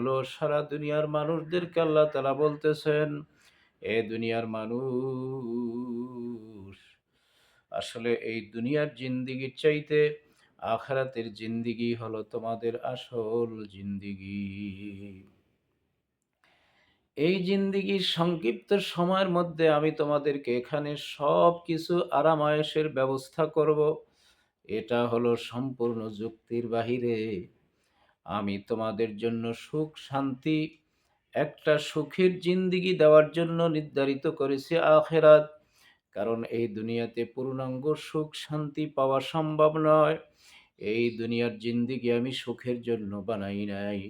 হলো সারা দুনিয়ার মানুষদেরকে আল্লাহ তালা বলতেছেন, এ দুনিয়ার মানুষ, আসলে এই দুনিয়ার জিন্দিগির চাইতে আখরাতের জিন্দিগি হলো তোমাদের আসল জিন্দিগি। এই জিন্দিগির সংক্ষিপ্ত সময়ের মধ্যে আমি তোমাদেরকে এখানে সব কিছু আরামায়েশের ব্যবস্থা করব। এটা হলো সম্পূর্ণ যুক্তির বাহিরে। আমি তোমাদের জন্য সুখ, শান্তি, একটা সুখের জিন্দিগি দেওয়ার জন্য নির্ধারিত করেছি আখেরাত। কারণ এই দুনিয়াতে পূর্ণাঙ্গ সুখ, শান্তি পাওয়া সম্ভব নয়। এই দুনিয়ার জিন্দিগি আমি সুখের জন্য বানাই নাই।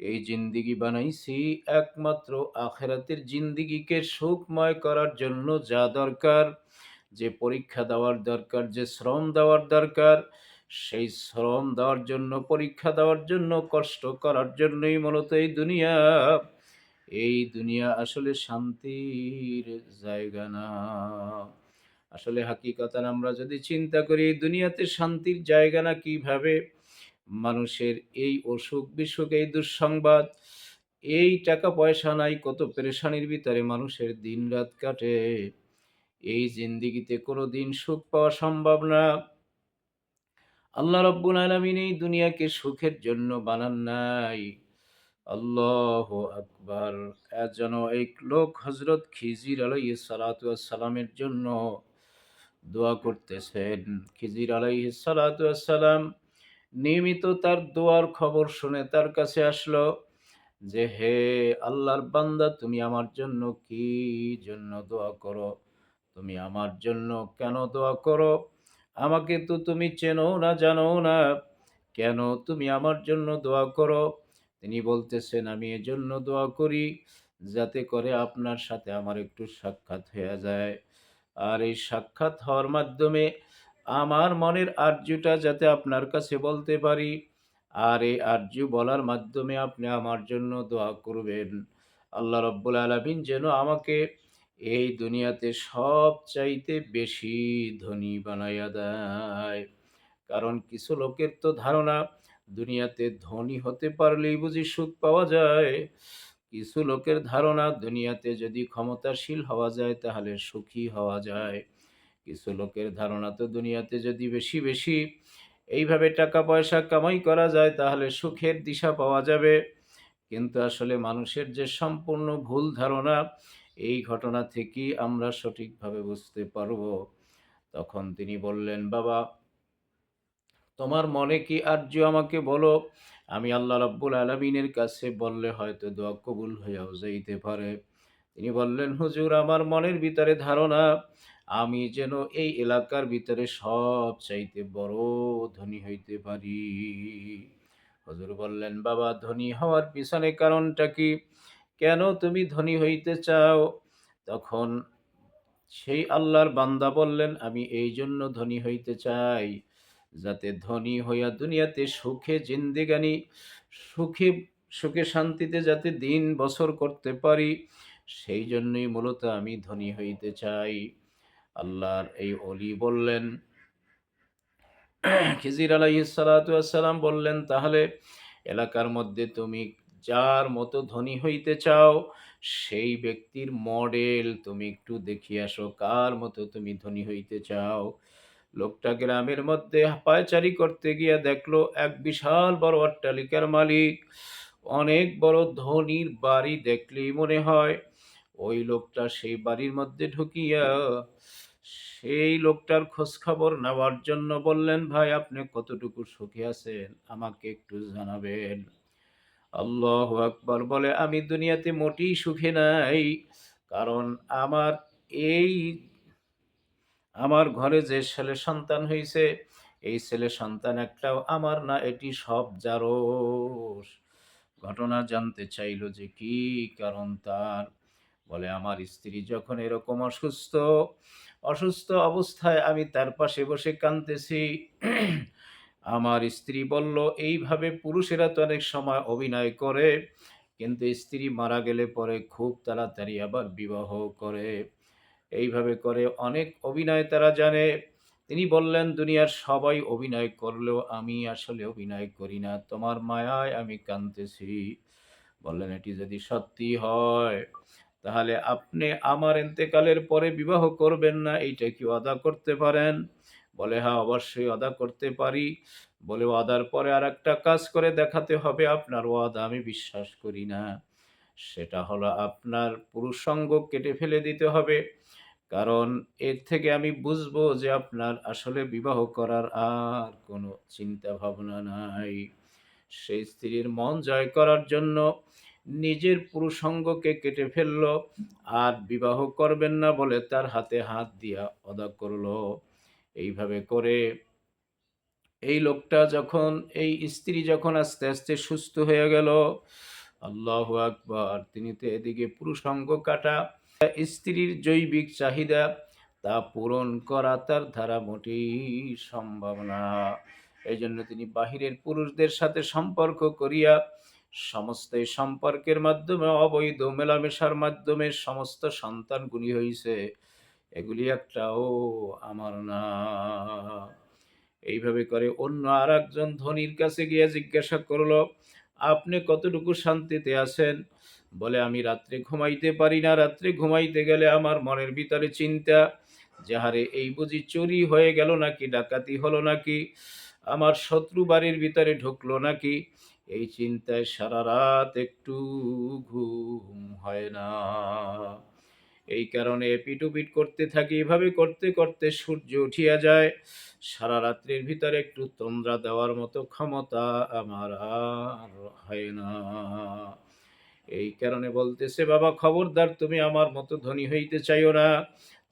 এই জিন্দিগি বানাইছি একমাত্র আখেরাতের জিন্দিগিকে সুখময় করার জন্য যা দরকার। যে পরীক্ষা দেওয়ার দরকার, যে শ্রম দেওয়ার দরকার সেই শ্রম দেওয়ার জন্য, পরীক্ষা দেওয়ার জন্য, কষ্ট করার জন্যই মূলত এই দুনিয়া। এই দুনিয়া আসলে শান্তির জায়গা না। আসলে হাকিকতান আমরা যদি চিন্তা করি দুনিয়াতে শান্তির জায়গা না কীভাবে? মানুষের এই অসুখ বিসুখ, এই দুঃসংবাদ, এই টাকা পয়সা নাই, কত পেরেশানির ভিতরে মানুষের দিন রাত কাটে। এই জিন্দিগিতে কোনো দিন সুখ পাওয়া সম্ভব না। আল্লাহ রব্বুল আলমিন এই দুনিয়াকে সুখের জন্য বানান নাই। আল্লাহ আকবার। যেন এই লোক হজরত খিজির আলাই সালামের জন্য দোয়া করতেছেন। খিজির আলাই সালাম নিয়মিত তার দোয়ার খবর শুনে তার কাছে আসলো যে, হে আল্লাহর বান্দা, তুমি আমার জন্য কি জন্য দোয়া করো? তুমি আমার জন্য কেন দোয়া করো? আমাকে তো তুমি চেনো না, জানো না। কেন তুমি আমার জন্য দোয়া করো? তিনি বলতেছেন, আমি এজন্য দোয়া করি যাতে করে আপনার সাথে আমার একটু সাক্ষাৎ হয়ে যায়। আর এই সাক্ষাৎ হওয়ার মাধ্যমে আমার মনের আর্যটা যাতে আপনার কাছে বলতে পারি, আর এই আর্য বলার মাধ্যমে আপনি আমার জন্য দোয়া করবেন। আল্লাহ রব্বুল আলমিন যেন আমাকে এই দুনিয়াতে সব চাইতে বেশি ধনী বানাইয়া দেয়। কারণ কিছু লোকের তো ধারণা, দুনিয়াতে ধনী হতে পারলেই বুঝি সুখ পাওয়া যায়। কিছু লোকের ধারণা, দুনিয়াতে যদি ক্ষমতাশীল হওয়া যায় তাহলে সুখী হওয়া যায়। কিছু লোকের ধারণা তো দুনিয়াতে যদি বেশি বেশি, এইভাবে টাকা পয়সা কামাই করা যায় তাহলে সুখের দিশা পাওয়া যাবে। কিন্তু আসলে মানুষের যে সম্পূর্ণ ভুল ধারণা, এই ঘটনা থেকেই আমরা সঠিকভাবে বুঝতে পারব। তখন তিনি বললেন, বাবা, তোমার মনে কি আর্য আমাকে বলো? আমি আল্লাহ রাব্বুল আলমিনের কাছে বললে হয়তো দোয়া কবুল হয়েও যাইতে পারে। তিনি বললেন, হুজুর, আমার মনের ভিতরে ধারণা, আমি যেন এই এলাকার ভিতরে সব চাইতে বড় ধনী হইতে পারি। হজুর বললেন, বাবা, ধনী হওয়ার পিছনে কারণটা কি? কেন তুমি ধনী হইতে চাও? তখন সেই আল্লাহর বান্দা বললেন, আমি এই জন্য ধনী হইতে চাই, যাতে ধনী হইয়া দুনিয়াতে সুখে জিন্দিগানি, সুখে সুখে শান্তিতে যাতে দিন বছর করতে পারি সেই জন্যই মূলত আমি ধনী হইতে চাই। আল্লাহর এই অলি বললেন খিজির আলাইসালাম বললেন, তাহলে এলাকার মধ্যে তুমি যার মতো ধনী হইতে চাও, সেই ব্যক্তির মডেল তুমি একটু দেখিয়ে আসো, কার মতো তুমি ধনী হইতে চাও? লোকটা গ্রামের মধ্যে পায়চারি করতে গিয়ে দেখল, এক বিশাল বড় অট্টালিকার মালিক। অনেক বড় ধনির বাড়ি দেখলেই মনে হয়, ওই লোকটা সেই বাড়ির মধ্যে ঢুকিয়া সেই লোকটার খোঁজ খবর নেওয়ার জন্য বললেন, ভাই, আপনি কতটুকু সুখী আছেন? আমাকে একটু জানাবেন। আল্লাহ আকবর বলে, আমি দুনিয়াতে মোটেই সুখে নাই। কারণ আমার এই, আমার ঘরে যে ছেলে সন্তান হয়েছে এই ছেলে সন্তান একটাও আমার না, এটি সব জারোস। ঘটনা জানতে চাইল যে কি কারণ তার? বলে, আমার স্ত্রী যখন এরকম অসুস্থ অসুস্থ অবস্থায় আমি তার পাশে বসে কাঁদতেছি। আমার স্ত্রী বলল, এইভাবে পুরুষেরা তো অনেক সময় অভিনয় করে, কিন্তু স্ত্রী মারা গেলে পরে খুব তাড়াতাড়ি আবার বিবাহ করে। এইভাবে করে অনেক অভিনয় তারা জানে। তিনি বললেন, দুনিয়ার সবাই অভিনয় করলেও আমি আসলে অভিনয় করি না। তোমার মায়ায় আমি কাঁদতেছি। বললেন, এটি যদি সত্যি হয় তাহলে আপনি আমার এতেকালের পরে বিবাহ করবেন না, এইটা কি আদা করতে পারেন? বলে হ্যাঁ অবশ্যই আদা করতে পারি। বলে, ওয়াদার পরে আর একটা কাজ করে দেখাতে হবে, আপনার ওয়াদা আমি বিশ্বাস করি না। সেটা হলো আপনার পুরুষঙ্গ কেটে ফেলে দিতে হবে। কারণ এর থেকে আমি বুঝব যে আপনার আসলে বিবাহ করার আর কোনো চিন্তা ভাবনা নাই। সেই স্ত্রীর মন জয় করার জন্য নিজের পুরুষঙ্গকে কেটে ফেলল। আর বিবাহ করবেন না বলে তার হাতে হাত দিয়া অদা করল। এইভাবে করে এই লোকটা যখন, এই স্ত্রী যখন আস্তে আস্তে সুস্থ হয়ে গেল, আল্লাহ আকবার, তিনি তো এদিকে পুরুষঙ্গ কাটা। স্ত্রীর জৈবিক চাহিদা তা পূরণ করা তার ধারা মোটেই সম্ভাবনা এই জন্য তিনি বাহিরের পুরুষদের সাথে সম্পর্ক করিয়া সমস্ত এই সম্পর্কের মাধ্যমে, অবৈধ মেলামেশার মাধ্যমে সমস্ত সন্তানগুলি হইছে। এগুলি একটাও আমার না। এইভাবে করে অন্য আর একজন ধনির কাছে গিয়ে জিজ্ঞাসা করল, আপনি কতটুকু শান্তিতে আছেন? বলে, আমি রাত্রে ঘুমাইতে পারি না। রাত্রে ঘুমাইতে গেলে আমার মনের ভিতরে চিন্তা, যে যাহারে এই বুঝি চুরি হয়ে গেল নাকি, ডাকাতি হলো নাকি, আমার শত্রু বাড়ির ভিতরে ঢুকলো নাকি এই চিন্তায় সারা রাত একটু ঘুম হয় না। এই কারণে পিটুপিট করতে থাকি, এভাবে করতে করতে সূর্য উঠিয়া যায়। সারা রাত্রির ভিতরে একটু তন্দ্রা দেওয়ার মতো ক্ষমতা আমার আর হয় না। এই কারণে বলতেছে, বাবা, খবরদার, তুমি আমার মতো ধনী হইতে চাইও না।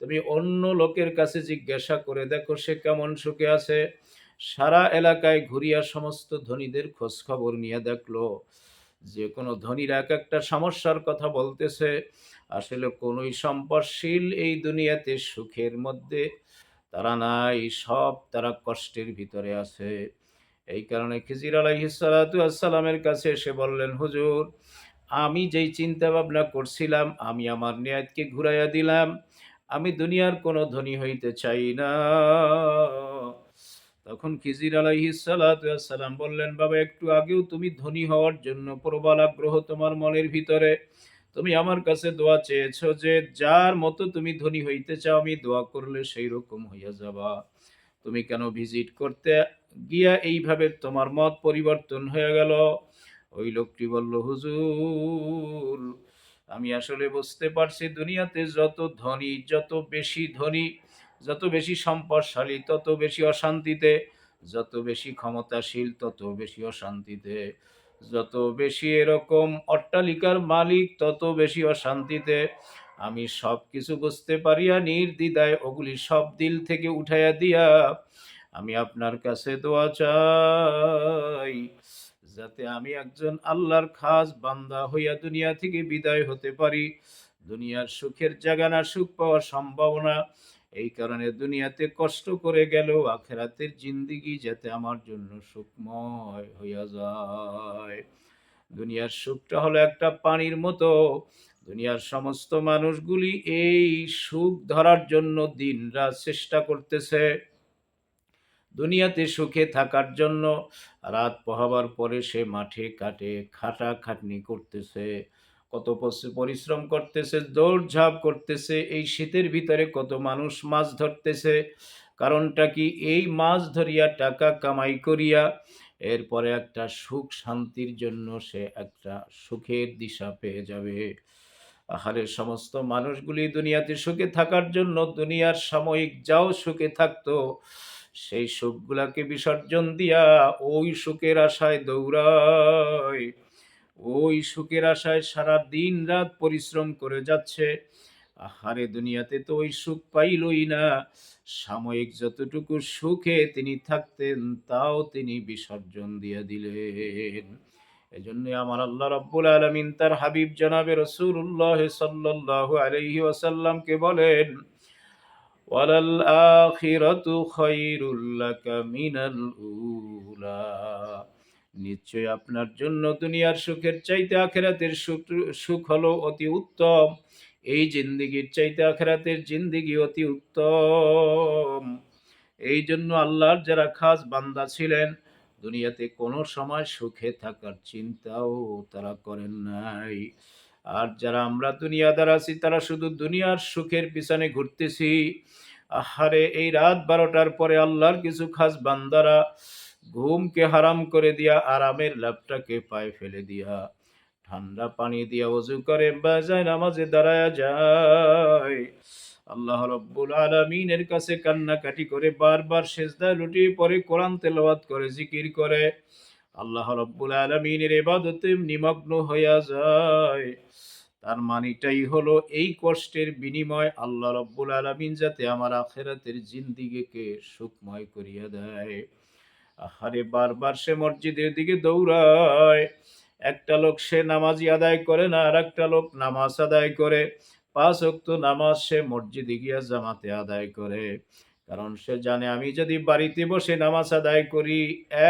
তুমি অন্য লোকের কাছে জিজ্ঞাসা করে দেখো সে কেমন সুখে আছে। সারা এলাকায় ঘুরিয়া সমস্ত ধনীদের খোঁজ খবর নিয়ে দেখল, যে কোনো ধনীর এক একটা সমস্যার কথা বলতেছে। আসলে কোনোই সম্পদশীল এই দুনিয়াতে সুখের মধ্যে তারা নাই, সব তারা কষ্টের ভিতরে আছে। এই কারণে খিজির আলাইহিসালামের কাছে এসে বললেন, হুজুর, আমি যেই চিন্তা ভাবনা করছিলাম, আমি আমার নিয়াতকে ঘুরাইয়া দিলাম। আমি দুনিয়ার কোনো ধনী হইতে চাই না। তখন খিজির আলাইহিসালাম বললেন, বাবা, একটু আগেও তুমি ধনী হওয়ার জন্য প্রবল আগ্রহ তোমার মনের ভিতরে। তুমি আমার কাছে দোয়া চেয়েছ যে, যার মতো তুমি ধনী হইতে চাও, আমি দোয়া করলে সেই রকম হইয়া যাবা। তুমি কেন ভিজিট করতে গিয়া এইভাবে তোমার মত পরিবর্তন হয়ে গেল? ওই লোকটি বলল, হুজুর, আমি আসলে বুঝতে পারছি দুনিয়াতে যত ধনী, যত বেশি ধনী যত বেশি সম্পদশালী, তত বেশি অশান্তিতে, যত বেশি ক্ষমতাশীল, তত বেশি অশান্তিতে। যত বেশি এরকম অট্টালিকার মালিক, তত বেশি অশান্তিতে। আমি সব কিছু বুঝতে পারিয়া নির্দ্বিধায় ওগুলি সব দিল থেকে উঠাইয়া দিয়া আমি আপনার কাছে দোয়া চাই, যাতে আমি একজন আল্লাহর খাস বান্দা হইয়া দুনিয়া থেকে বিদায় হতে পারি। দুনিয়ার সুখের জাগানা সুখ পাওয়ার সম্ভাবনা এই কারণে দুনিয়াতে কষ্ট করে গেলেও আখেরাতের জিন্দিগি যাতে আমার জন্য সুখময় হইয়া যায়। দুনিয়ার সুখটা হলো একটা পানির মতো। দুনিয়ার সমস্ত মানুষগুলি এই সুখ ধরার জন্য দিন রাত চেষ্টা করতেছে। দুনিয়াতে সুখে থাকার জন্য রাত পোহাবার পরে সে মাঠে কাটে খাটা খাটনি করতেছে। কত পরিশ্রম করতেছে, দৌড়ঝাঁপ করতেছে, এই শীতের ভিতরে কত মানুষ মাছ ধরতেছে। কারণটা কি? এই মাছ ধরিয়া টাকা কামাই করিয়া এরপরে একটা সুখ শান্তির জন্য সে একটা সুখের দিশা পেয়ে যাবে। আহারে, সমস্ত মানুষগুলি দুনিয়াতে সুখে থাকার জন্য দুনিয়ার সাময়িক যাও সুখে থাকতো। সেই সুখগুলাকে বিসর্জন দিয়া ওই সুখের আশায় দৌড়ায়। ওই সুখের আশায় সারা দিন রাত পরিশ্রম করে যাচ্ছে। আহারে দুনিয়াতে তো ওই সুখ পাইলই না। সাময়িক যতটুকু সুখে তিনি থাকতেন, তাও তিনি বিসর্জন দিয়ে দিলেন। এজন্য আমার আল্লাহ রব্বুল আলমিন তার হাবিব জনাবে রসুল্লাহ সাল্লাহ আলহি ওয়াসাল্লামকে বলেন, ওয়ালাল আখিরাতু খায়রুল লাকা মিনাল উলা। নিশ্চয় আপনার জন্য দুনিয়ার সুখের চাইতে আখেরাতের সুখ সুখ হলো অতি উত্তম। এই জিন্দিগির চাইতে আখেরাতের জিন্দিগি অতি উত্তম। এই জন্য আল্লাহর যারা খাস বান্দা ছিলেন, দুনিয়াতে কোনো সময় সুখে থাকার চিন্তাও তারা করেন নাই। আর যারা আমরা দুনিয়াদার আছি, তারা শুধু দুনিয়ার সুখের পিছনে ঘুরতেছি। আহারে, এই রাত বারোটার পরে আল্লাহর কিছু খাস বান্দারা ঘুমকে হারাম করে দিয়া, আরামের লাভটাকে পায়ে ফেলে দিয়া। ঠান্ডা পানি দিয়া অজু করে, বাজায় নামাজে দাঁড়ায় যায়। আল্লাহ রব্বুল আলমিনের কাছে কান্নাকাটি করে, বারবার সেজদায় লুটিয়ে পরে কোরআন তেলাওয়াত করে, জিকির করে। আল্লাহ রব্বুল আলমিনের এবাদতে নিমগ্ন হইয়া যায়। তার মানিটাই হলো এই কষ্টের বিনিময় আল্লাহ রব্বুল আলমিন যাতে আমার আখেরাতের জিন্দিগিকে সুখময় করিয়া দেয়। আহারে বারবার সে মসজিদের দিকে দৌড়ায়। একটা লোক সে নামাজি আদায় করে না আর একটা লোক নামাজ আদায় করে। পাঁচ অক্ত নামাজ সে মসজিদে গিয়া জামাতে আদায় করে। কারণ সে জানে, আমি যদি বাড়িতে বসে নামাজ আদায় করি,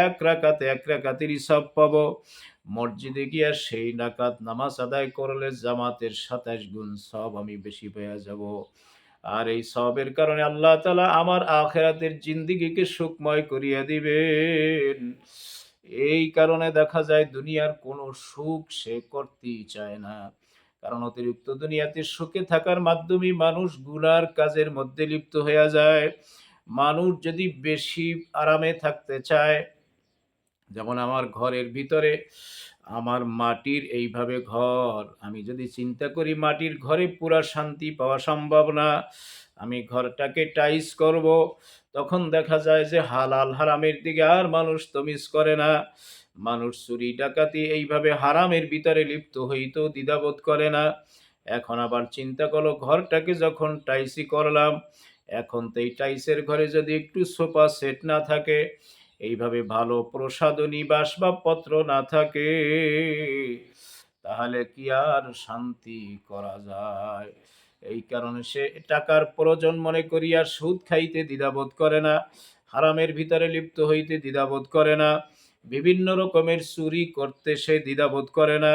এক রাকাতে এক রাকাতেরই সব পাব। মসজিদে গিয়া সেই নাকাত নামাজ আদায় করলে জামাতের সাতাশ গুণ সব আমি বেশি পেয়ে যাব। আর এই সবের কারণে আল্লাহ তালা আমার আখেরাতের জিন্দিগিকে সুখময় করিয়া দিবেন। এই কারণে দেখা যায় দুনিয়ার কোনো সুখ সে করতেই চায় না। কারণ অতিরিক্ত দুনিয়াতে সুখে থাকার মাধ্যমে মানুষ গুনার কাজের মধ্যে লিপ্ত হয়ে যায়। মানুষ যদি বেশি আরামে থাকতে চায়, যেমন আমার ঘরের ভিতরে আমার মাটির এইভাবে ঘর। আমি যদি চিন্তা করি মাটির ঘরে পুরা শান্তি পাওয়া সম্ভব না, আমি ঘরটাকে টাইস করব, তখন দেখা যায় যে হালাল হারামের দিকে আর মানুষ তমিজ করে না। মানুষ চুরি ডাকাতি এইভাবে হারামের ভিতরে লিপ্ত হইতেও দ্বিধাবোধ করে না। এখন আবার চিন্তা করল ঘরটাকে যখন টাইসি করলাম, এখন তো এই টাইসের ঘরে যদি একটু সোফা সেট না থাকে এইভাবে ভালো প্রসাদনী বাসবাবপত্র না থাকে, তাহলে কি আর শান্তি করা যায়? এই কারণে সে টাকার প্রয়োজন মনে করিয়া সুদ খাইতে দ্বিধাবোধ করে না, হারামের ভিতরে লিপ্ত হইতে দ্বিধাবোধ করে না, বিভিন্ন রকমের চুরি করতে সে দ্বিধাবোধ করে না।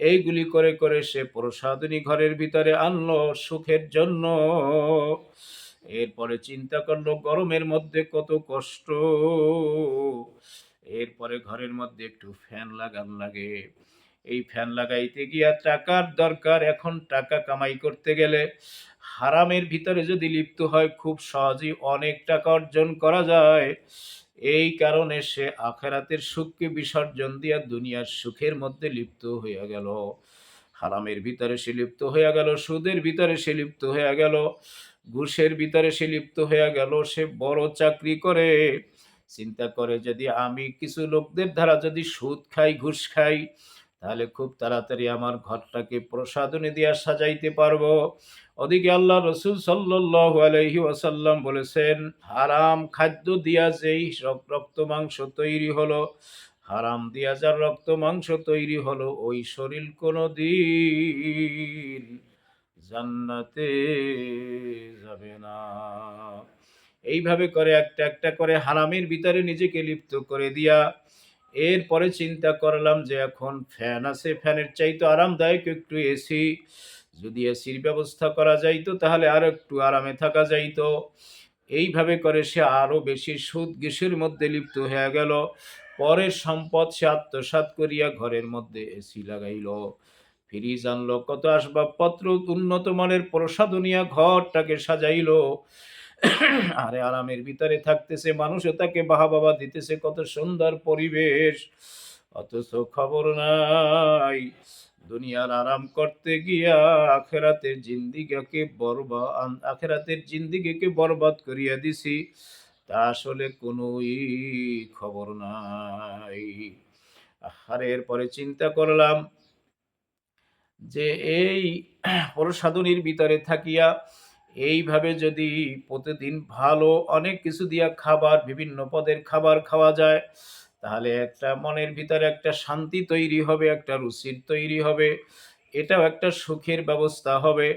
এইগুলি করে করে সে প্রসাদনী ঘরের ভিতরে আনলো সুখের জন্য। এরপরে চিন্তা করল, গরমের মধ্যে কত কষ্ট। এরপরে ঘরের মধ্যে একটু ফ্যান লাগান লাগে। এই ফ্যান লাগাইতে গিয়া টাকার দরকার, এখন টাকা কামাই করতে গেলে হারামের ভিতরে যদি লিপ্ত হয়, খুব সহজেই অনেক টাকা অর্জন করা যায়। এই কারণে সে আখেরাতের সুখকে বিসর্জন দিয়া দুনিয়ার সুখের মধ্যে লিপ্ত হইয়া গেল। হারামের ভিতরে সে লিপ্ত হইয়া গেল, সুদের ভিতরে সে লিপ্ত হইয়া গেল। ঘুষের ভিতরে সে লিপ্ত হইয়া গেল, সে বড় চাকরি করে। চিন্তা করে যদি আমি কিছু লোকদের দ্বারা যদি সুদ খাই, ঘুষ খাই, তাহলে খুব তাড়াতাড়ি আমার ঘরটাকে প্রসাদনে দিয়া সাজাইতে পারব। ওদিকে আল্লাহ রসুল সাল্লাহ আলহি ওয়াসাল্লাম বলেছেন, হারাম খাদ্য দিয়া যেই রক্ত মাংস তৈরি হলো, হারাম দিয়া যার রক্ত মাংস তৈরি হলো, ওই শরীর কোনো দিন জান্নাতে যাবে না। এইভাবে করে একটা একটা করে হারামের ভিতরে নিজেকে লিপ্ত করে দিয়া এরপরে চিন্তা করলাম যে এখন ফ্যান আছে, ফ্যানের চাইতে আরামদায়ক একটু এসি। যদি এসির ব্যবস্থা করা যাইতো তাহলে আর একটু আরামে থাকা যাইতো। এইভাবে করে সে আরও বেশি সুদ গেসের মধ্যে লিপ্ত হয়ে গেল। পরের সম্পদ সে আত্মসাত করিয়া ঘরের মধ্যে এসি লাগাইল। ফ্রিজ আনলো কত আসবাবপত্র উন্নত মানের প্রসাদনিয়া ঘরটাকে সাজাইল। আরে আরামের ভিতরে থাকতেছে মানুষও তাকে বাহা বাবা দিতেছে, কত সুন্দর পরিবেশ। অথচ খবর নাই, দুনিয়ার আরাম করতে গিয়া আখেরাতের জিন্দিগাকে বরবা আখেরাতের জিন্দিগিকে বরবাদ করিয়া দিছি। তা আসলে কোনোই খবর নাই। আরে এরপরে চিন্তা করলাম যে এই প্রসাদনীর ভিতরে থাকিয়া এইভাবে যদি প্রতিদিন ভালো অনেক কিছু দিয়া খাবার, বিভিন্ন পদের খাবার খাওয়া যায়, তাহলে একটা মনের ভিতরে একটা শান্তি তৈরি হবে, একটা রুচির তৈরি হবে, এটাও একটা সুখের ব্যবস্থা হবে।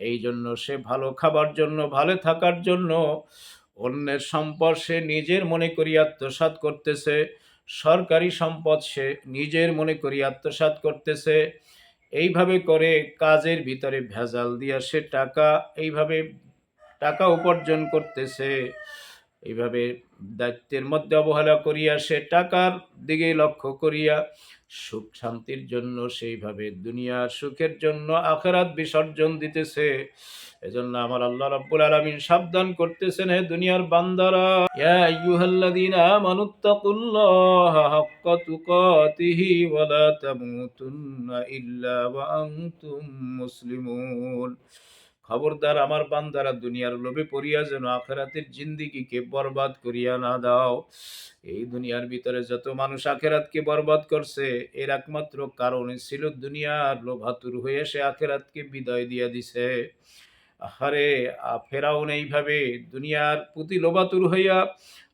এই জন্য সে ভালো খাবার জন্য, ভালো থাকার জন্য অন্যের সম্পদ সে নিজের মনে করি আত্মসাত করতেছে, সরকারি সম্পদ সে নিজের মনে করি আত্মসাত করতেছে এইভাবে করে কাজের ভিতরে ভেজাল দিয়া সে টাকা এইভাবে টাকা উপার্জন করতেছে। এইভাবে দায়িত্বের মধ্যে অবহেলা করিয়া সে টাকার দিকে লক্ষ্য করিয়া সুখ শান্তির জন্য সেইভাবে দুনিয়ার সুখের জন্য আখেরাত বিসর্জন দিতেছে। এজন্য আমার আল্লাহ রাব্বুল আলামিন সাবধান করতেছেন, হে দুনিয়ার বান্দারা। ইয়া আইয়ুহাল্লাযীনা আমানুত্তাকুল্লাহা হাক্কা তুকাতিহি তামুতুন্না ইল্লা ওয়া আনতুম মুসলিমুন। খবরদার আমার বান্দারা, দুনিয়ার লোভে পড়িয়া যেন আখেরাতের জিন্দিগিকে বরবাদ করিয়া না দাও। এই দুনিয়ার ভিতরে যত মানুষ আখেরাতকে বরবাদ করছে, এর একমাত্র কারণে ছিল দুনিয়ার লোভাতুর হয়ে সে আখেরাতকে বিদায় দিয়া দিছে। আহারে ফেরাউন এইভাবে দুনিয়ার প্রতি লোভাতুর হইয়া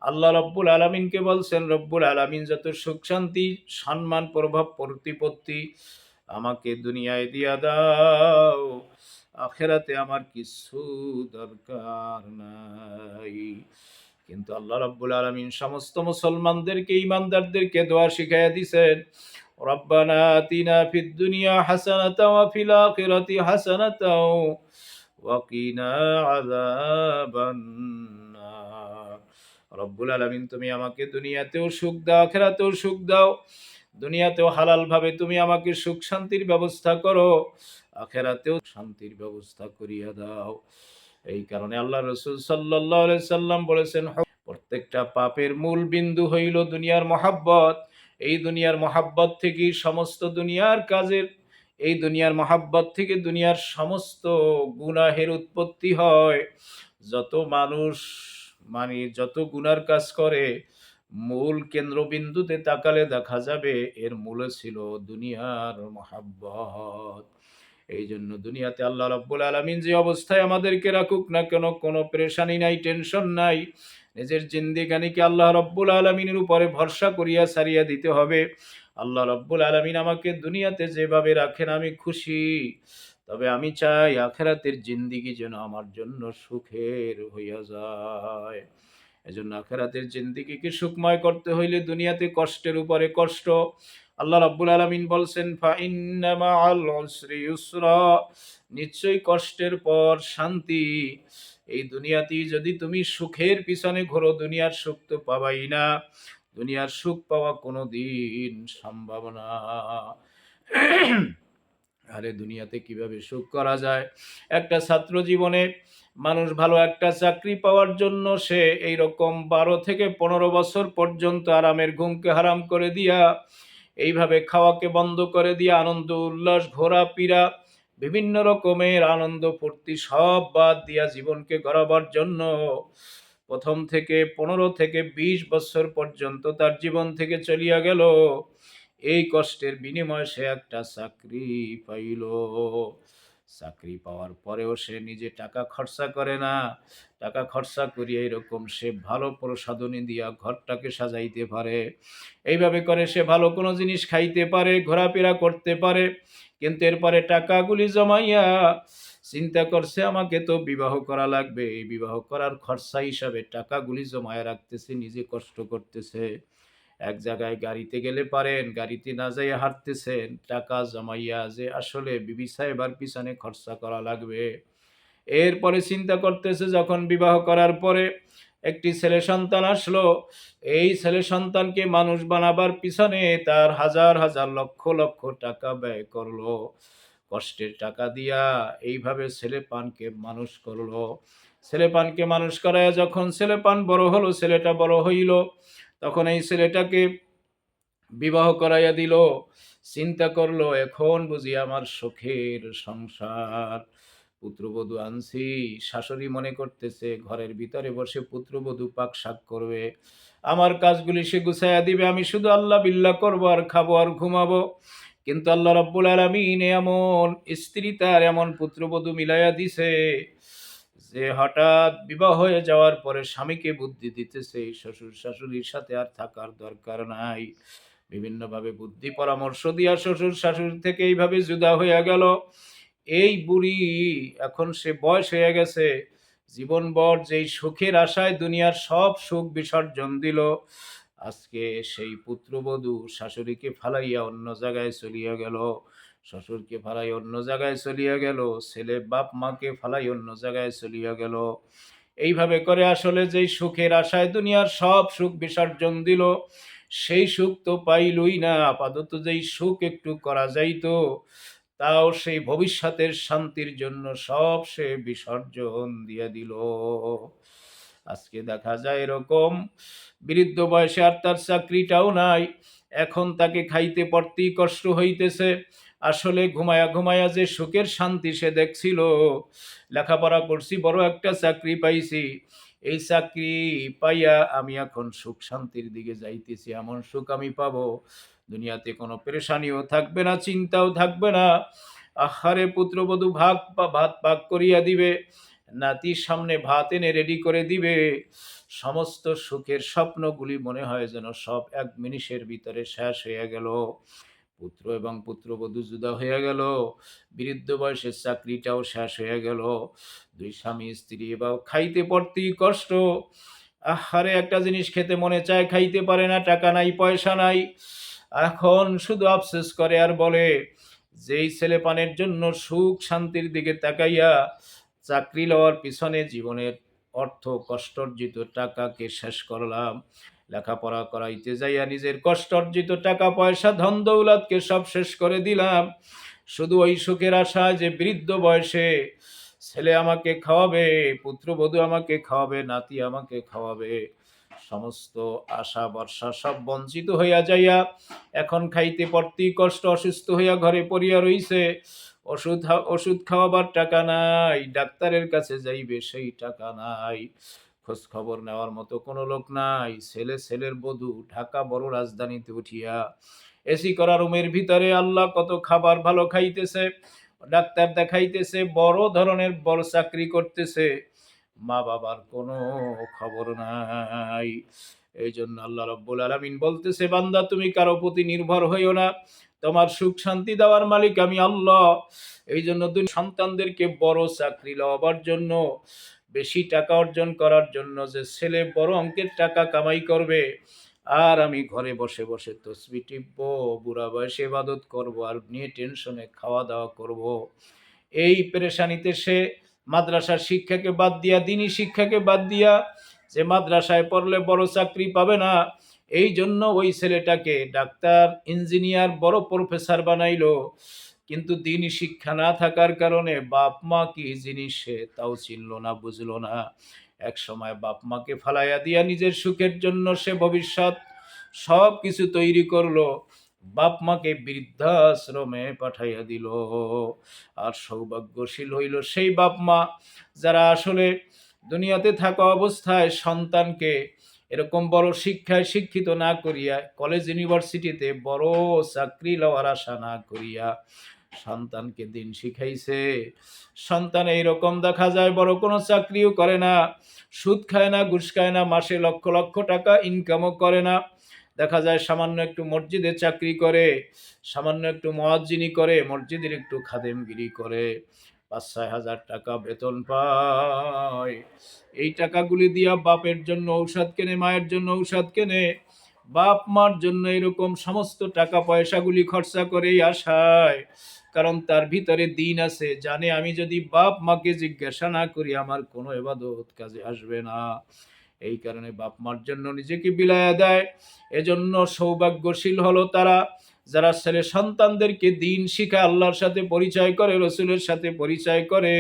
আল্লাহ রব্বুল আলমিনকে বলছেন, রব্বুল আলমিন যত সুখ, শান্তি, সম্মান, প্রভাব, প্রতিপত্তি আমাকে দুনিয়ায় দিয়া দাও। আখেরাতে আমার কিছু দরকার নাই। কিন্তু আল্লাহ রাব্বুল আলামিন সমস্ত মুসলমানদেরকে ইমানদারদেরকে দোয়া শিখাইয়া দিছেন, রব্বানা আতিনা ফিদ দুনিয়া হাসানাতাও ওয়া ফিল আখিরাতি হাসানাতাও ওয়া কিনা আযাবান রব্বুল আলামিন, তুমি আমাকে দুনিয়াতেও সুখ দাও, আখিরাতেও সুখ দাও। দুনিয়াতেও হালালভাবে তুমি আমাকে সুখ শান্তির ব্যবস্থা করো। আখেরাতেও শান্তির ব্যবস্থা করিয়া দাও। এই কারণে আল্লাহ রসুল সাল্লাহ সাল্লাম বলেছেন প্রত্যেকটা পাপের মূল বিন্দু হইল দুনিয়ার মহাব্বত। এই দুনিয়ার মহাব্বত থেকে সমস্ত দুনিয়ার কাজের, এই দুনিয়ার মহাব্বত থেকে দুনিয়ার সমস্ত গুনাহের উৎপত্তি হয়। যত মানুষ মানে যত গুনার কাজ করে, মূল কেন্দ্রবিন্দুতে তাকালে দেখা যাবে এর মূলে ছিল দুনিয়ার মহাব্বত। এই জন্য দুনিয়াতে আল্লাহ রব্বুল আলমিন যে অবস্থায় আমাদেরকে রাখুক না কেন, কোনো প্রেশানি নাই, টেনশন নাই। নিজের জিন্দিগানিকে আল্লাহ রব্বুল আলমিনের উপরে ভরসা করিয়া সারিয়া দিতে হবে। আল্লাহ রব্বুল আলমিন আমাকে দুনিয়াতে যেভাবে রাখেন আমি খুশি। তবে আমি চাই আখেরাতের জিন্দিগি যেন আমার জন্য সুখের হইয়া যায়। এজন্য আখেরাতের জিন্দিগিকে সুখময় করতে হইলে দুনিয়াতে কষ্টের উপরে কষ্ট আল্লাহ রাব্বুল আলামিন বলছেন, ফা ইন্নামা আল উসরি ইউসরা নিশ্চয়ই কষ্টের পর শান্তি। এই দুনিয়াতেই যদি তুমি সুখের পিছনে ঘোরো, দুনিয়ার সুখ তো পাবাই না। দুনিয়ার সুখ পাওয়া কোনো দিন সম্ভব না। আরে দুনিয়াতে কীভাবে সুখ করা যায়? একটা ছাত্র জীবনে মানুষ ভালো একটা চাকরি পাওয়ার জন্য সে এই রকম বারো থেকে পনেরো বছর পর্যন্ত আরামের ঘুমকে হারাম করে দিয়া এইভাবে খাওয়াকে বন্ধ করে দিয়ে আনন্দ, উল্লাস, ঘোরা, পীড়া, বিভিন্ন রকমের আনন্দ, ফুর্তি সব বাদ দিয়া জীবনকে গড়াবার জন্য প্রথম থেকে পনেরো থেকে বিশ বছর পর্যন্ত তার জীবন থেকে চলিয়া গেল। এই কষ্টের বিনিময়ে সে একটা চাকরি পাইল। চাকরি পাওয়ার পরেও সে নিজে টাকা খরচা করে না। টাকা খরচা করিয়া এরকম সে ভালো প্রসাদনী দিয়া ঘরটাকে সাজাইতে পারে। এইভাবে করে সে ভালো কোনো জিনিস খাইতে পারে, ঘোরাফেরা করতে পারে। কিন্তু এরপরে টাকাগুলি জমাইয়া চিন্তা করছে, আমাকে তো বিবাহ করা লাগবে। এই বিবাহ করার খরচা হিসাবে টাকাগুলি জমায় রাখতেছে, নিজে কষ্ট করতেছে। এক জায়গায় গাড়িতে গেলে পারেন, গাড়িতে না যাইয়া হাঁটতেছেন, টাকা জমাইয়া যে আসলে বিবি সাহেবার পিছনে খরচা করা লাগবে। এরপরে চিন্তা করতেছে, যখন বিবাহ করার পরে একটি ছেলে সন্তান আসলো, এই ছেলে সন্তানকে মানুষ বানাবার পিছনে তার হাজার হাজার লক্ষ লক্ষ টাকা ব্যয় করল। কষ্টের টাকা দিয়া এইভাবে ছেলে পানকে মানুষ করল। ছেলে পানকে মানুষ করায় যখন ছেলে পান বড় হলো, ছেলেটা বড় হইল তখন এই ছেলেটাকে বিবাহ করাইয়া দিল, চিন্তা করল, এখন বুঝি আমার সুখের সংসার। পুত্রবধূ আনছি, শাশুড়ি মনে করতেছে ঘরের ভিতরে বসে পুত্রবধূ পাক শাক করবে। আমার কাজগুলি সে গুছাইয়া দিবে, আমি শুধু আল্লাহ বিল্লা করব আর খাব আর ঘুমাবো। কিন্তু আল্লাহ রব্বুল আলমিন এমন স্ত্রী তার এমন পুত্রবধূ মিলাইয়া দিছে যে হঠাৎ বিবাহ হয়ে যাওয়ার পরে স্বামীকে বুদ্ধি দিতেছে, শ্বশুর শাশুড়ির সাথে আর থাকার দরকার নাই। বিভিন্নভাবে বুদ্ধি পরামর্শ দিয়া শ্বশুর শাশুড়ি থেকে এইভাবে জুদা হইয়া গেল। এই বুড়ি এখন সে বয়স হয়ে গেছে। জীবনভর যেই সুখের আশায় দুনিয়ার সব সুখ বিসর্জন দিল। আজকে সেই পুত্রবধূ শাশুড়িকে ফালাইয়া অন্য জায়গায় চলিয়া গেল। শ্বশুরকে ফালাই অন্য জায়গায় চলিয়া গেল, ছেলে বাপ মাকে ফালাই অন্য জায়গায় চলিয়া গেল। এইভাবে করে আসলে যেই সুখের আশায় দুনিয়ার সব সুখ বিসর্জন দিল, সেই সুখ তো পাইলই না। আপাতত যেই সুখ একটু করা যাইতো, তাও সেই ভবিষ্যতের শান্তির জন্য সব সে বিসর্জন দিয়ে দিল। আজকে দেখা যায় এরকম, বৃদ্ধ বয়সে আর তার চাকরিটাও নাই, এখন তাকে খাইতে পড়তেই কষ্ট হইতেছে। আসলে ঘুমায়া ঘুমায়া যে সুখের শান্তি সে দেখছিল। লেখাপড়া করছি, বড় একটা চাকরি পাইছি। এই চাকরি পাইয়া আমি এখন সুখ শান্তির দিকে যাইতেছি, এমন সুখ আমি পাবো। দুনিয়াতে কোনো পেরেশানিও থাকবে না, চিন্তাও থাকবে না। আহারে পুত্রবধূ ভাগ বা ভাত পাক করিয়া দিবে। নাতির সামনে ভাত এনে রেডি করে দিবে। সমস্ত সুখের স্বপ্নগুলি মনে হয় যেন সব এক মিনিটের ভিতরে শেষ হয়ে গেল। পুত্র এবং পুত্রবধূ জুদা হয়ে গেল, বৃদ্ধ বয়সের চাকরিটাও শেষ হয়ে গেল। দুই স্বামী, স্ত্রী বা খাইতে পড়তেই কষ্ট। আহারে, একটা জিনিস খেতে মনে চায়, খাইতে পারে না, টাকা নাই, পয়সা নাই। এখন শুধু আফসোস করে আর বলে, যেই ছেলে পানের জন্য সুখ শান্তির দিকে তাকাইয়া চাকরি লওয়ার পিছনে জীবনের অর্থ কষ্টর্জিত টাকাকে শেষ করলাম। লেখাপড়া করাইতে যাইয়া নিজের কষ্টর্জিত টাকা, পয়সা, ধন, দৌলতকে সব শেষ করে দিলাম। শুধু ওই সুখের আশা যে বৃদ্ধ বয়সে ছেলে আমাকে খাওয়াবে, পুত্রবধূ আমাকে খাওয়াবে, নাতি আমাকে খাওয়াবে। সমস্ত আশা বর্ষা সব বঞ্চিত হইয়া যাইয়া এখন খাইতে পড়তেই কষ্ট, অসুস্থ হইয়া ঘরে পড়িয়া রইছে। ওষুধ ওষুধ খাওয়াবার টাকা নাই, ডাক্তারের কাছে যাইবে সেই টাকা নাই। খোঁজ খবর নেওয়ার মতো কোনো লোক নাই। ছেলে ছেলের বধূ ঢাকা বড় রাজধানীতে উঠিয়া এসি করা রুমের ভিতরে আল্লাহ কত খাবার ভালো খাইতেছে, ডাক্তার দেখাইতেছে, বড় ধরনের বড় চাকরি করতেছে। মা বাবার কোনো খবর নাই। এই জন্য আল্লাহ রব্বুল আলমিন বলতেছে, বান্দা তুমি কারও প্রতি নির্ভর হইও না। তোমার সুখ শান্তি দেওয়ার মালিক আমি আল্লাহ। এই জন্য সন্তানদেরকে বড় চাকরি লওয়ার জন্য বেশি টাকা অর্জন করার জন্য যে ছেলে বড় অঙ্কের টাকা কামাই করবে। আর আমি ঘরে বসে বসে তসবি টিপবো, বুড়া বয়সে ইবাদত করব, আর নিয়ে টেনশনে খাওয়া দাওয়া করব। এই পেরেশানিতে সে মাদ্রাসার শিক্ষাকে বাদ দিয়া দিনই শিক্ষাকে বাদ দিয়া যে মাদ্রাসায় পড়লে বড় চাকরি পাবে না, এই জন্য ওই ছেলেটাকে ডাক্তার, ইঞ্জিনিয়ার, বড় প্রফেসর বানাইলো। কিন্তু দিনই শিক্ষা না থাকার কারণে বাপ মা কি জিনিস সে তাও চিনল না, বুঝলো না। এক সময় বাপ মাকে ফালাইয়া দিয়া নিজের সুখের জন্য সে ভবিষ্যৎ সব কিছু তৈরি করল। বাপ মাকে বৃদ্ধাশ্রমে পাঠাইয়া দিল। আর সৌভাগ্যশীল হইল সেই বাপ মা, যারা আসলে দুনিয়াতে থাকা অবস্থায় সন্তানকে এরকম বড় শিক্ষায় শিক্ষিত না করিয়া কলেজ ইউনিভার্সিটিতে বড় চাকরি লওয়ার আশা না করিয়া সন্তানকে দিন শিখাইছে। সন্তান এইরকম দেখা যায়, বড় কোনো চাকরিও করে না, সুদ খায় না, ঘুষ খায় না, মাসে লক্ষ লক্ষ টাকা ইনকামও করে না। দেখা যায় সামান্য একটু মসজিদে চাকরি করে, সামান্য একটু মহাজিনি করে, মসজিদের একটু খাদেমগিরি করে, পাঁচ ছয় হাজার টাকা বেতন পায়। এই টাকাগুলি দিয়া বাপের জন্য ঔষধ কেনে, মায়ের জন্য ঔষধ কেনে বাপ মার জন্য এরকম সমস্ত টাকা পয়সাগুলি খরচা করেই আসায়। কারণ তার ভিতরে দিন আছে, জানে আমি যদি বাপ মাকে জিজ্ঞাসা না করি, আমার কোনো এবাদত কাজে আসবে না। এই কারণে বাপ মার জন্য নিজেকে বিলায়া দেয়। এজন্য সৌভাগ্যশীল হলো তারা, যারা ছেলে সন্তানদেরকে দিন শিখা আল্লাহর সাথে পরিচয় করে, রসুলের সাথে পরিচয় করে।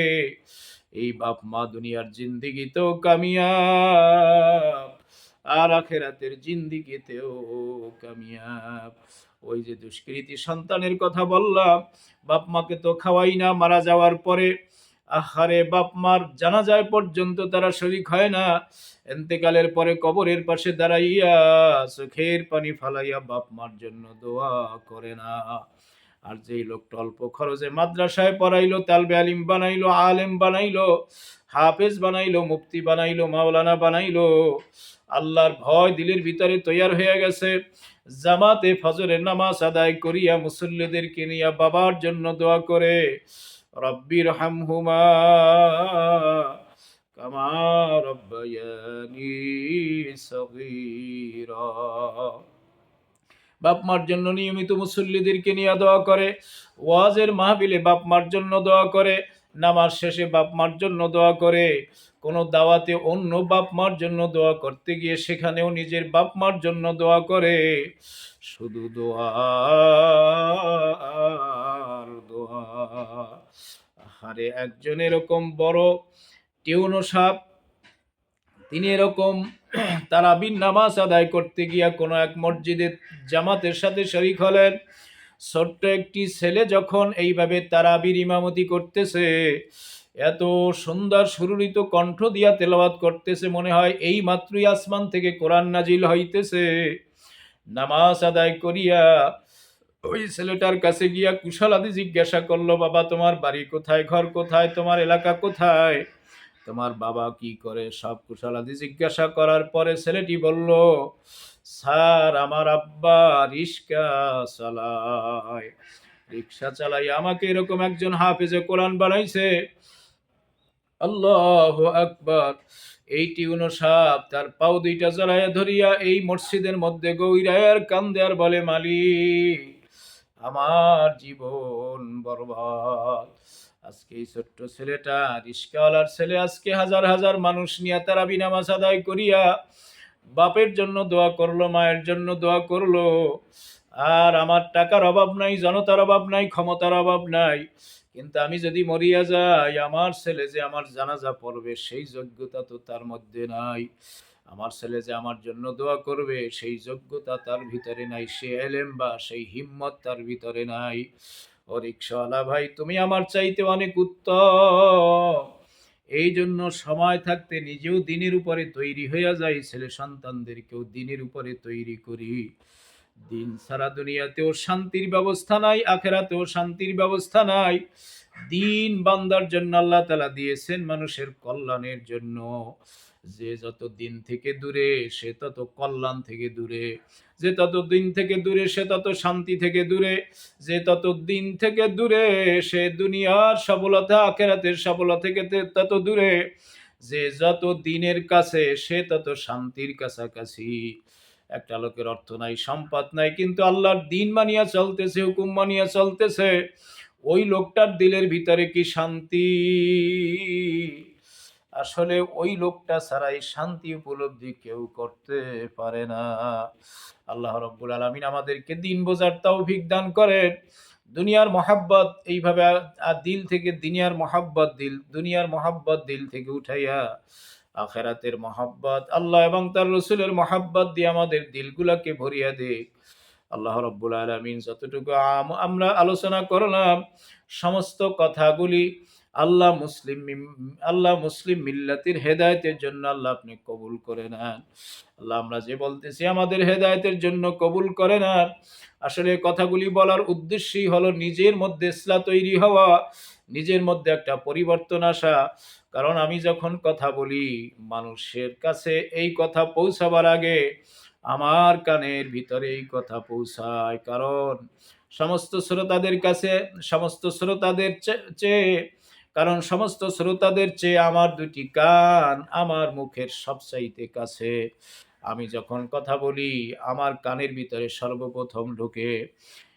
এই বাপ মা দুনিয়ার জিন্দিগিতেও কামিয়াব, আর আখেরাতের জিন্দিগিতেও কামিয়াব। ওই যে দুষ্কৃতি সন্তানের কথা বললাম, বাপ মাকে তো খাওয়াই না, মারা যাওয়ার পরে আহারে বাপ মার জানা যায় পর্যন্ত তারা শরিক হয় না। এন্তেকালের পরে কবরের পাশে দাঁড়াইয়া চোখের পানি ফালাইয়া বাপ মার জন্য দোয়া করে না। আর যেই লোকটা অল্প খরচে মাদ্রাসায় পড়াইলো, তালবে আলিম বানাইলো, আলেম বানাইলো, হাফেজ বানাইলো, মুফতি বানাইলো, মাওলানা বানাইলো, আল্লাহর ভয় দিলের ভিতরে তৈয়ার হয়ে গেছে। জামাতে ফজরের নামাজ আদায় করিয়া মুসল্লিদেরকে নিয়ে বাবার জন্য দোয়া করে। রব্বির হামহুমা কামা রব্বায়ানি সগীরা। বাপ মার জন্য নিয়মিত মুসল্লিদেরকে নিয়ে দোয়া করে। ওয়াজের মাহবিলে বাপ মার জন্য দোয়া করে। নামাজ শেষে বাপ মার জন্য দোয়া করে। কোনো দাওয়াতে অন্য বাপ মার জন্য দোয়া করতে গিয়ে সেখানেও নিজের বাপ মার জন্য দোয়া করে। শুধু দোয়া দোয়া। আরে একজন এরকম বড় টিউনো সাপ, তিনি এরকম তারাবির নামাজ আদায় করতে গিয়া কোনো এক মসজিদের জামাতের সাথে শরিক হলেন। ছোট্ট একটি ছেলে যখন এইভাবে তারাবির ইমামতি করতেছে এত সুন্দর সুরলিত কণ্ঠ দিয়া তেলাওয়াত করতেছে মনে হয় এই মাত্রই আসমান থেকে কোরআন নাজিল হইতেছে। নামাজ আদায় করিয়া ওই ছেলেটার কাছে গিয়া কুশলাদি জিজ্ঞাসা করল, বাবা, তোমার বাড়ি কোথায়? ঘর কোথায়? তোমার এলাকা কোথায়? তোমার বাবা কি করে সব কুশলাদি জিজ্ঞাসা করার পরে ছেলেটি বলল, স্যার, আমার আব্বা রিক্সা চালায়। রিক্সা চালাই আমাকে এরকম একজন হাফেজে কোরআন বানাইছে। আল্লাহ আকবার। এই টিউনো সাপ তার পাও দুইটা জ্বালাইয়া ধরিয়া এই মসজিদের মধ্যে গৌরায়ার কান্দে আর বলে, মালিক, আমার জীবন বরবাদ। আজকে এই ছোট্ট ছেলেটা, রিস্কাওয়ালার ছেলে, আজকে হাজার হাজার মানুষ নিয়ে তারা বিনামাজ আদায় করিয়া বাপের জন্য দোয়া করল, মায়ের জন্য দোয়া করল। আর আমার টাকার অভাব নাই, জনতার অভাব নাই, ক্ষমতার অভাব নাই। কিন্তু আমি যদি মরিয়া যাই, আমার ছেলে যে আমার জানাজা পড়বে, সেই যোগ্যতা তো তার মধ্যে নাই। আমার ছেলে যে আমার জন্য দোয়া করবে, সেই যোগ্যতা তার ভিতরে নাই। সে এলেম বা সেই হিম্মত তার ভিতরে নাই। ও রিক্সাওয়ালা ভাই, তুমি আমার চাইতে অনেক উত্তম। এই জন্য সময় থাকতে নিজেও দিনের উপরে তৈরি হইয়া যায় ছেলে সন্তানদেরকেও দিনের উপরে তৈরি করি। দিন সারা দুনিয়াতেও শান্তির ব্যবস্থা নাই, আখেরাতেও শান্তির ব্যবস্থা নাই। দিন বান্দার জন্য আল্লাহ তালা দিয়েছেন মানুষের কল্যাণের জন্য। যে যত দিন থেকে দূরে, সে তত কল্যাণ থেকে দূরে। যে তত দিন থেকে দূরে, সে তত শান্তি থেকে দূরে। যে তত দিন থেকে দূরে, সে দুনিয়ার সফলতা, আখেরাতের সফলতা থেকে তত দূরে। যে যত দিনের কাছে, সে তত শান্তির কাছাকাছি। একটা লোকের অর্থ নাই, সম্পদ নাই, কিন্তু আল্লাহর দিন মানিয়া চলতেছে, হুকুম মানিয়া চলতেছে। ওই লোকটার দিলের ভিতরে কি শান্তি? আসলে ওই লোকটা ছাড়াই শান্তি উপলব্ধি কেউ করতে পারে না। আল্লাহ রব্বুল আলমিন আমাদেরকে দিন বোঝার তৌফিক দান করেন। দুনিয়ার মহাব্বত এইভাবে আর দিল থেকে দুনিয়ার মহাব্বত দিল, দুনিয়ার মহাব্বত দিল থেকে উঠাইয়া আখেরাতের মহাব্বত। আল্লাহ এবং তার রসুলের মহাব্বত দিয়ে আমাদের দিলগুলাকে ভরিয়া দে। আল্লাহ রব্বুল আলমিন যতটুকু আম- আমরা আলোচনা করলাম, সমস্ত কথাগুলি আল্লাহ মুসলিম আল্লাহ মুসলিম মিল্লাতির হেদায়েতের জন্য আল্লাহ আপনি কবুল করে নেন। আল্লাহ আমরা যে বলতেছি আমাদের হেদায়েতের জন্য কবুল করে নেন। আসলে কথাগুলি বলার উদ্দেশ্যই হলো নিজের মধ্যে ইসলা তৈরি হওয়া, নিজের মধ্যে একটা পরিবর্তন আসা। কারণ আমি যখন কথা বলি মানুষের কাছে, এই কথা পৌঁছাবার আগে আমার কানের ভিতরে এই কথা পৌঁছায়। কারণ সমস্ত শ্রোতাদের কাছে, সমস্ত শ্রোতাদের চেয়ে, কারণ সমস্ত শ্রোতাদের চেয়ে আমার দুটি কান আমার মুখের সবচাইতে কাছে। আমি যখন কথা বলি, আমার কানের ভিতরে সর্বপ্রথম ঢোকে।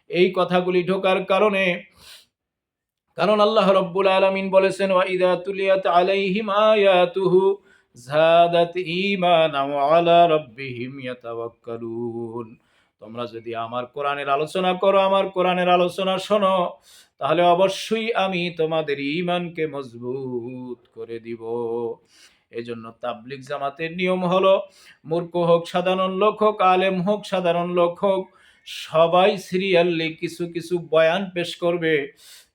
এই কথাগুলি ঢোকার কারণে কারণ আল্লাহ রব্বুল আলামিন বলেছেন, ওয়া ইদা তুলিয়াত আলাইহিম আয়াতুহু জাদাত ঈমানা ওয়া আলা রাব্বিহিম ইয়াতাওয়াক্কালুন। তোমরা যদি আমার কোরআনের আলোচনা করো, আমার কোরআনের আলোচনা শোনো, তাহলে অবশ্যই আমি তোমাদের ইমানকে মজবুত করে দিব। এজন্য তাবলিগ জামাতের নিয়ম হলো, মূর্খ হোক, সাধারণ লোক হোক, আলেম হোক, সাধারণ লোক হোক, সবাই সিরিয়ালি কিছু কিছু বয়ান পেশ করবে।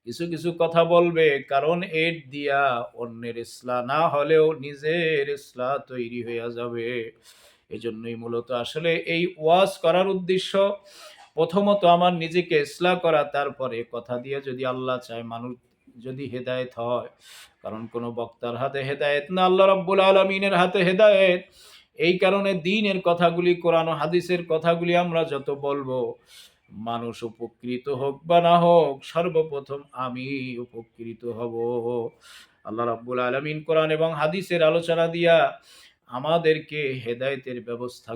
কিছু কিছু কথা বলবে, কারণ এর দিয়া অন্যের ইসলা না হলেও নিজের ইসলা তৈরি হয়ে যাবে। এজন্যই মূলত আসলে এই ওয়াজ করার উদ্দেশ্য, প্রথমত আমার নিজেকে ইসলাহ করা, তারপরে কথা দিয়ে যদি আল্লাহ চায় মানুষ যদি হেদায়েত হয়, কারণ কোনো বক্তার হাতে হেদায়েত না, আল্লাহ রাব্বুল আলমিনের হাতে হেদায়েত। এই কারণে দিনের কথাগুলি, কোরআন হাদিসের কথাগুলি আমরা যত বলব মানুষ উপকৃত হোক বা না হোক, সর্বপ্রথম আমি উপকৃত হব। আল্লাহ রাব্বুল আলমিন কোরআন এবং হাদিসের আলোচনা দিয়া আমাদেরকে হেদায়তের ব্যবস্থা